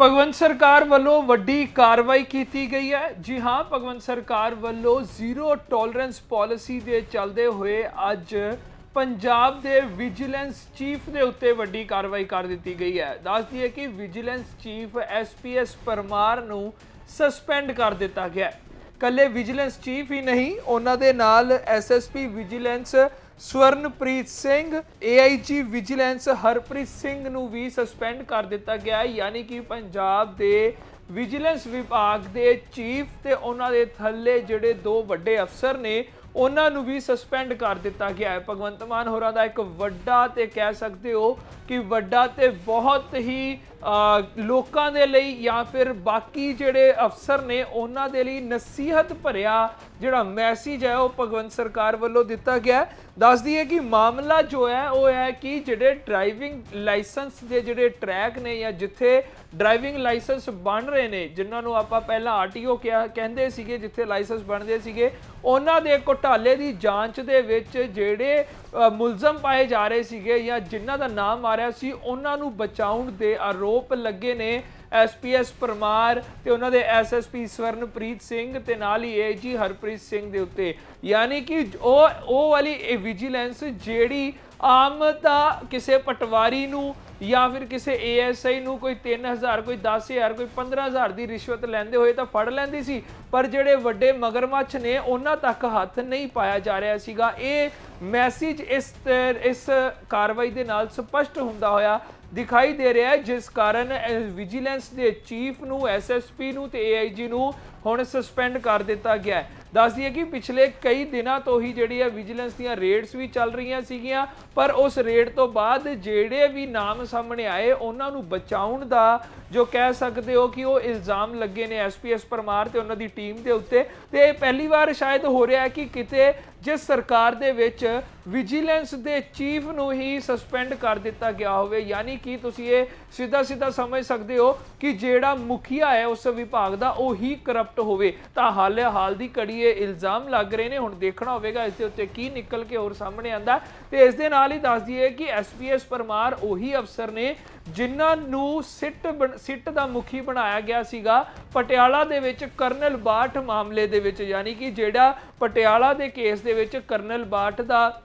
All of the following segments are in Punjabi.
ਭਗਵੰਤ ਸਰਕਾਰ ਵੱਲੋਂ ਵੱਡੀ ਕਾਰਵਾਈ ਕੀਤੀ ਗਈ ਹੈ। ਜੀ ਹਾਂ, ਭਗਵੰਤ ਸਰਕਾਰ ਵੱਲੋਂ ਜ਼ੀਰੋ ਟੋਲਰੈਂਸ ਪਾਲਿਸੀ ਦੇ ਚੱਲਦੇ ਹੋਏ ਅੱਜ ਪੰਜਾਬ ਦੇ ਵਿਜੀਲੈਂਸ ਚੀਫ ਦੇ ਉੱਤੇ ਵੱਡੀ ਕਾਰਵਾਈ ਕਰ ਦਿੱਤੀ ਗਈ ਹੈ। ਦੱਸਦੀ ਹੈ ਕਿ ਵਿਜੀਲੈਂਸ ਚੀਫ ਐਸਪੀਐਸ ਪਰਮਾਰ ਨੂੰ ਸਸਪੈਂਡ ਕਰ ਦਿੱਤਾ ਗਿਆ ਹੈ। ਕੱਲੇ ਵਿਜੀਲੈਂਸ ਚੀਫ ਹੀ ਨਹੀਂ, ਉਹਨਾਂ ਦੇ ਨਾਲ SSP vigilance Swaranpreet Singh AIG vigilance Harpreet Singh ਨੂੰ ਵੀ ਸਸਪੈਂਡ ਕਰ ਦਿੱਤਾ ਗਿਆ ਹੈ। ਯਾਨੀ ਕਿ ਪੰਜਾਬ ਦੇ ਵਿਜੀਲੈਂਸ ਵਿਭਾਗ ਦੇ ਚੀਫ ਤੇ ਉਹਨਾਂ ਦੇ ਥੱਲੇ ਜਿਹੜੇ ਦੋ ਵੱਡੇ ਅਫਸਰ ਨੇ ਉਹਨਾਂ ਨੂੰ ਵੀ ਸਸਪੈਂਡ ਕਰ ਦਿੱਤਾ ਗਿਆ ਹੈ ਭਗਵੰਤ ਮਾਨ ਹੋਰਾਂ ਦਾ ਇੱਕ ਵੱਡਾ ਤੇ ਕਹਿ ਸਕਦੇ ਹੋ ਕਿ ਵੱਡਾ ਤੇ ਬਹੁਤ ਹੀ ਲੋਕਾਂ ਦੇ ਲਈ ਜਾਂ ਫਿਰ ਬਾਕੀ ਜਿਹੜੇ ਅਫਸਰ ਨੇ ਉਹਨਾਂ ਦੇ ਲਈ ਨਸੀਹਤ ਭਰਿਆ ਜਿਹੜਾ ਮੈਸੇਜ ਹੈ ਉਹ ਭਗਵੰਤ ਸਰਕਾਰ ਵੱਲੋਂ ਦਿੱਤਾ ਗਿਆ ਹੈ। ਦੱਸਦੀ ਕਿ ਮਾਮਲਾ ਜੋ ਹੈ ਉਹ ਹੈ ਕਿ ਜਿਹੜੇ ਡਰਾਈਵਿੰਗ ਲਾਇਸੈਂਸ ਦੇ ਜਿਹੜੇ ਟਰੈਕ ਨੇ ਜਾਂ ਜਿੱਥੇ ਡਰਾਈਵਿੰਗ ਲਾਇਸੈਂਸ ਬਣ ਰਹੇ ਨੇ, ਜਿਨ੍ਹਾਂ ਨੂੰ ਆਪਾਂ ਪਹਿਲਾਂ ਆਰਟੀਓ ਕਿਹਾ, ਕਹਿੰਦੇ ਸੀਗੇ, ਜਿੱਥੇ ਲਾਇਸੈਂਸ ਬਣਦੇ ਸੀਗੇ, ਉਹਨਾਂ ਦੇ ਘੁਟਾਲੇ ਦੀ ਜਾਂਚ ਦੇ ਵਿੱਚ ਜਿਹੜੇ ਮੁਲਜ਼ਮ ਪਾਏ ਜਾ ਰਹੇ ਸੀਗੇ ਜਾਂ ਜਿਨ੍ਹਾਂ ਦਾ ਨਾਮ ਆ ਰਿਹਾ ਸੀ, ਉਹਨਾਂ ਨੂੰ ਬਚਾਉਣ ਦੇ ਆਰੋਪ ਲੱਗੇ ਨੇ ਐਸਪੀਐਸ ਪਰਮਾਰ ਤੇ ਉਹਨਾਂ ਦੇ ਐਸਐਸਪੀ ਸਵਰਨਪ੍ਰੀਤ ਸਿੰਘ ਤੇ ਨਾਲ ਹੀ ਏਜੀ ਹਰਪ੍ਰੀਤ ਸਿੰਘ ਦੇ ਉੱਤੇ। ਯਾਨੀ ਕਿ ਉਹ ਉਹ ਵਾਲੀ ਇਹ ਵਿਜੀਲੈਂਸ ਜਿਹੜੀ ਆਮ ਦਾ ਕਿਸੇ ਪਟਵਾਰੀ ਨੂੰ ਜਾਂ ਫਿਰ ਕਿਸੇ ਏਐਸਆਈ ਨੂੰ ਕੋਈ 3000 ਕੋਈ 10000 ਕੋਈ 15000 ਦੀ ਰਿਸ਼ਵਤ ਲੈਂਦੇ ਹੋਏ ਤਾਂ ਫੜ ਲੈਂਦੀ ਸੀ। ਪਰ ਜਿਹੜੇ ਵੱਡੇ ਮਗਰਮੱਛ ਨੇ, ਉਹਨਾਂ ਤੱਕ ਹੱਥ ਨਹੀਂ ਪਾਇਆ ਜਾ ਰਿਹਾ ਸੀਗਾ। ਇਹ ਮੈਸੇਜ ਇਸ ਤ- ਇਸ ਕਾਰਵਾਈ ਦੇ ਨਾਲ ਸਪਸ਼ਟ ਹੁੰਦਾ ਹੋਇਆ ਦਿਖਾਈ ਦੇ ਰਿਹਾ ਹੈ, ਜਿਸ ਕਾਰਨ ਵਿਜੀਲੈਂਸ ਦੇ ਚੀਫ ਨੂੰ ਐਸਐਸਪੀ ਨੂੰ ਤੇ ਏਆਈਜੀ ਨੂੰ ਹੁਣ ਸਸਪੈਂਡ ਕਰ ਦਿੱਤਾ ਗਿਆ ਹੈ। ਦੱਸ ਦਈਏ ਕਿ ਪਿਛਲੇ ਕਈ ਦਿਨਾਂ ਤੋਂ ਹੀ ਜਿਹੜੀ ਹੈ ਵਿਜੀਲੈਂਸ ਦੀਆਂ ਰੇਡਸ ਵੀ ਚੱਲ ਰਹੀਆਂ ਸੀਗੀਆਂ, ਪਰ ਉਸ ਰੇਡ ਤੋਂ ਬਾਅਦ ਜਿਹੜੇ ਵੀ ਨਾਮ ਸਾਹਮਣੇ ਆਏ, ਉਹਨਾਂ ਨੂੰ ਬਚਾਉਣ ਦਾ ਜੋ ਕਹਿ ਸਕਦੇ ਹੋ ਕਿ ਉਹ ਇਲਜ਼ਾਮ ਲੱਗੇ ਨੇ ਐਸਪੀਐਸ ਪਰਮਾਰ ਤੇ ਉਹਨਾਂ ਦੀ ਟੀਮ ਦੇ ਉੱਤੇ। ਤੇ ਇਹ ਪਹਿਲੀ ਵਾਰ ਸ਼ਾਇਦ ਹੋ ਰਿਹਾ ਹੈ ਕਿ ਕਿਤੇ ਜਿਸ ਸਰਕਾਰ ਦੇ ਵਿੱਚ ਵਿਜੀਲੈਂਸ ਦੇ ਚੀਫ ਨੂੰ ਹੀ ਸਸਪੈਂਡ ਕਰ ਦਿੱਤਾ ਗਿਆ ਹੋਵੇ, ਯਾਨੀ ਕਿ ਤੁਸੀਂ ਇਹ ਸਿੱਧਾ ਸਿੱਧਾ ਸਮਝ ਸਕਦੇ ਹੋ ਕਿ ਜਿਹੜਾ ਮੁਖੀਆ ਹੈ ਉਸ ਵਿਭਾਗ ਦਾ, ਉਹ ਹੀ ਕਰਪਟ ਹੋਵੇ ਤਾਂ ਹਾਲੇ ਹਾਲ ਦੀ ਘੜੀ ਇਹ ਇਲਜ਼ਾਮ ਲੱਗ ਰਹੇ ਨੇ। ਹੁਣ ਦੇਖਣਾ ਹੋਵੇਗਾ ਇਸ ਦੇ ਉੱਤੇ ਕੀ ਨਿਕਲ ਕੇ ਹੋਰ ਸਾਹਮਣੇ ਆਂਦਾ ਤੇ ਇਸ ਦੇ ਨਾਲ ਹੀ ਦੱਸ ਦਈਏ ਕਿ ਐਸਪੀਐਸ ਪਰਮਾਰ ਉਹੀ ਅਫਸਰ ਨੇ ਜਿਨ੍ਹਾਂ ਨੂੰ ਸਿੱਟ ਬਣ- ਸਿੱਟ ਦਾ ਮੁਖੀ ਬਣਾਇਆ ਗਿਆ ਸੀਗਾ। ਪਟਿਆਲਾ ਦੇ ਵਿੱਚ ਕਰਨਲ ਬਾਠ ਮਾਮਲੇ ਦੇ ਵਿੱਚ, ਯਾਨੀ ਕਿ ਜਿਹੜਾ ਪਟਿਆਲਾ ਦੇ ਕੇਸ ਦੇ ਵਿੱਚ ਕਰਨਲ ਬਾਠ ਦਾ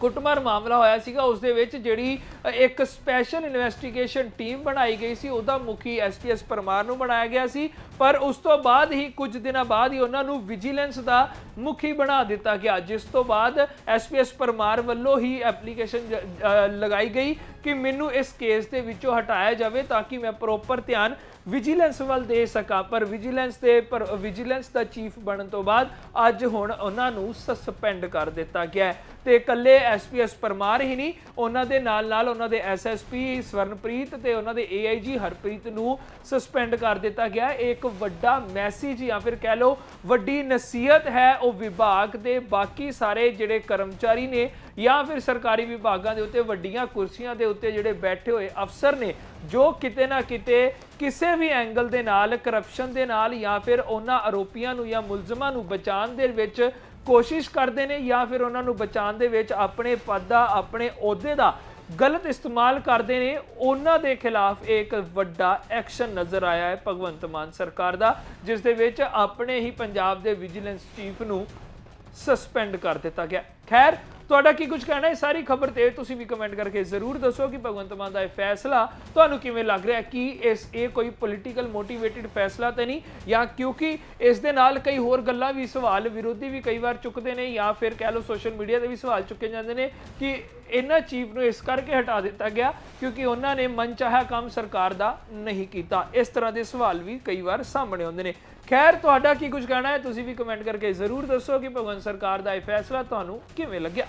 ਕੁੱਟਮਾਰ ਮਾਮਲਾ ਹੋਇਆ ਸੀਗਾ, ਉਸ ਦੇ ਵਿੱਚ ਜਿਹੜੀ ਇੱਕ ਸਪੈਸ਼ਲ ਇਨਵੈਸਟੀਗੇਸ਼ਨ ਟੀਮ ਬਣਾਈ ਗਈ ਸੀ, ਉਹਦਾ ਮੁਖੀ ਐਸਪੀਐਸ ਪਰਮਾਰ ਨੂੰ ਬਣਾਇਆ ਗਿਆ ਸੀ। ਪਰ ਉਸ ਤੋਂ ਬਾਅਦ ਹੀ, ਕੁਝ ਦਿਨਾਂ ਬਾਅਦ ਹੀ ਉਹਨਾਂ ਨੂੰ ਵਿਜੀਲੈਂਸ ਦਾ ਮੁਖੀ ਬਣਾ ਦਿੱਤਾ ਗਿਆ। ਜਿਸ ਤੋਂ ਬਾਅਦ ਐਸਪੀਐਸ ਪਰਮਾਰ ਵੱਲੋਂ ਹੀ ਐਪਲੀਕੇਸ਼ਨ ਲਗਾਈ ਗਈ ਕਿ ਮੈਨੂੰ ਇਸ ਕੇਸ ਦੇ ਵਿੱਚੋਂ ਹਟਾਇਆ ਜਾਵੇ ਤਾਂ ਕਿ ਮੈਂ ਪ੍ਰੋਪਰ ਧਿਆਨ ਵਿਜੀਲੈਂਸ ਵੱਲ ਦੇ ਸਕਾਂ। ਪਰ ਵਿਜੀਲੈਂਸ ਦੇ ਪਰ, ਵਿਜੀਲੈਂਸ ਦਾ ਚੀਫ ਬਣਨ ਤੋਂ ਬਾਅਦ ਅੱਜ ਹੁਣ ਉਹਨਾਂ ਨੂੰ ਸਸਪੈਂਡ ਕਰ ਦਿੱਤਾ ਗਿਆ ਹੈ। ਤੇ ਇਕੱਲੇ ਐਸਪੀਐਸ ਪਰਮਾਰ ਹੀ ਨਹੀਂ, ਉਹਨਾਂ ਦੇ ਨਾਲ ਨਾਲ ਉਹਨਾਂ ਦੇ ਐਸਐਸਪੀ ਸਵਰਨਪ੍ਰੀਤ ਤੇ ਉਹਨਾਂ ਦੇ ਏਆਈਜੀ ਹਰਪ੍ਰੀਤ ਨੂੰ ਸਸਪੈਂਡ ਕਰ ਦਿੱਤਾ ਗਿਆ। ਇਹ ਇੱਕ ਵੱਡਾ ਮੈਸੇਜ ਜਾਂ ਫਿਰ ਕਹਿ ਲਓ ਵੱਡੀ ਨਸੀਹਤ ਹੈ ਉਹ ਵਿਭਾਗ ਦੇ। ਬਾਕੀ ਸਾਰੇ ਜਿਹੜੇ ਕਰਮਚਾਰੀ ਨੇ ਜਾਂ ਫਿਰ ਸਰਕਾਰੀ ਵਿਭਾਗਾਂ ਦੇ ਉੱਤੇ ਵੱਡੀਆਂ ਕੁਰਸੀਆਂ ਦੇ ਉੱਤੇ ਜਿਹੜੇ ਬੈਠੇ ਹੋਏ ਅਫਸਰ ਨੇ, ਜੋ ਕਿਤੇ ਨਾ ਕਿਤੇ ਕਿਸੇ ਵੀ ਐਂਗਲ ਦੇ ਨਾਲ ਕਰਪਸ਼ਨ ਦੇ ਨਾਲ ਜਾਂ ਫਿਰ ਉਹਨਾਂ ਆਰੋਪੀਆਂ ਨੂੰ ਜਾਂ ਮੁਲਜ਼ਮਾਂ ਨੂੰ ਬਚਾਉਣ ਦੇ ਵਿੱਚ ਕੋਸ਼ਿਸ਼ ਕਰਦੇ ਨੇ ਜਾਂ ਫਿਰ ਉਹਨਾਂ ਨੂੰ ਬਚਾਉਣ ਦੇ ਵਿੱਚ ਆਪਣੇ ਪਦ ਦਾ ਆਪਣੇ ਅਹੁਦੇ ਦਾ ਗਲਤ ਇਸਤੇਮਾਲ ਕਰਦੇ ਨੇ, ਉਹਨਾਂ ਦੇ ਖਿਲਾਫ ਇੱਕ ਵੱਡਾ ਐਕਸ਼ਨ ਨਜ਼ਰ ਆਇਆ ਹੈ ਭਗਵੰਤ ਮਾਨ ਸਰਕਾਰ ਦਾ, ਜਿਸ ਦੇ ਵਿੱਚ ਆਪਣੇ ਹੀ ਪੰਜਾਬ ਦੇ ਵਿਜੀਲੈਂਸ ਚੀਫ ਨੂੰ ਸਸਪੈਂਡ ਕਰ ਦਿੱਤਾ ਗਿਆ। ਖੈਰ, ਤੁਹਾਡਾ ਕੀ ਕੁਝ ਕਹਿਣਾ ਹੈ? ਸਾਰੀ ਖਬਰ ਤੇ ਤੁਸੀਂ ਵੀ ਕਮੈਂਟ ਕਰਕੇ ਜ਼ਰੂਰ ਦੱਸੋ ਕਿ ਭਗਵੰਤ ਮਾਨ ਦਾ ਇਹ ਫੈਸਲਾ ਤੁਹਾਨੂੰ ਕਿਵੇਂ ਲੱਗ ਰਿਹਾ ਕਿ ਇਸ, ਇਹ ਕੋਈ ਪੋਲੀਟੀਕਲ ਮੋਟੀਵੇਟਿਡ ਫੈਸਲਾ ਤੇ ਨਹੀਂ? ਜਾਂ ਕਿਉਂਕਿ ਇਸ ਦੇ ਨਾਲ ਕਈ ਹੋਰ ਗੱਲਾਂ ਵੀ, ਸਵਾਲ ਵਿਰੋਧੀ ਵੀ ਕਈ ਵਾਰ ਚੁੱਕਦੇ ਨੇ ਜਾਂ ਫਿਰ ਕਹਿ ਲਓ ਸੋਸ਼ਲ ਮੀਡੀਆ ਤੇ ਵੀ ਸਵਾਲ ਚੁੱਕੇ ਜਾਂਦੇ ਨੇ ਕਿ ਇਹਨਾਂ ਚੀਫ ਨੂੰ ਇਸ ਕਰਕੇ ਹਟਾ ਦਿੱਤਾ ਗਿਆ ਕਿਉਂਕਿ ਉਹਨਾਂ ਨੇ ਮਨਚਾਹਾ ਕੰਮ ਸਰਕਾਰ ਦਾ ਨਹੀਂ ਕੀਤਾ। ਇਸ ਤਰ੍ਹਾਂ ਦੇ ਸਵਾਲ ਵੀ ਕਈ ਵਾਰ ਸਾਹਮਣੇ ਆਉਂਦੇ ਨੇ। ਖੈਰ, ਤੁਹਾਡਾ ਕੀ ਕੁਝ ਕਹਿਣਾ ਹੈ? ਤੁਸੀਂ ਵੀ ਕਮੈਂਟ ਕਰਕੇ ਜ਼ਰੂਰ ਦੱਸੋ ਕਿ ਭਗਵੰਤ ਸਰਕਾਰ ਦਾ ਇਹ ਫੈਸਲਾ ਤੁਹਾਨੂੰ ਕਿਵੇਂ ਲੱਗਿਆ?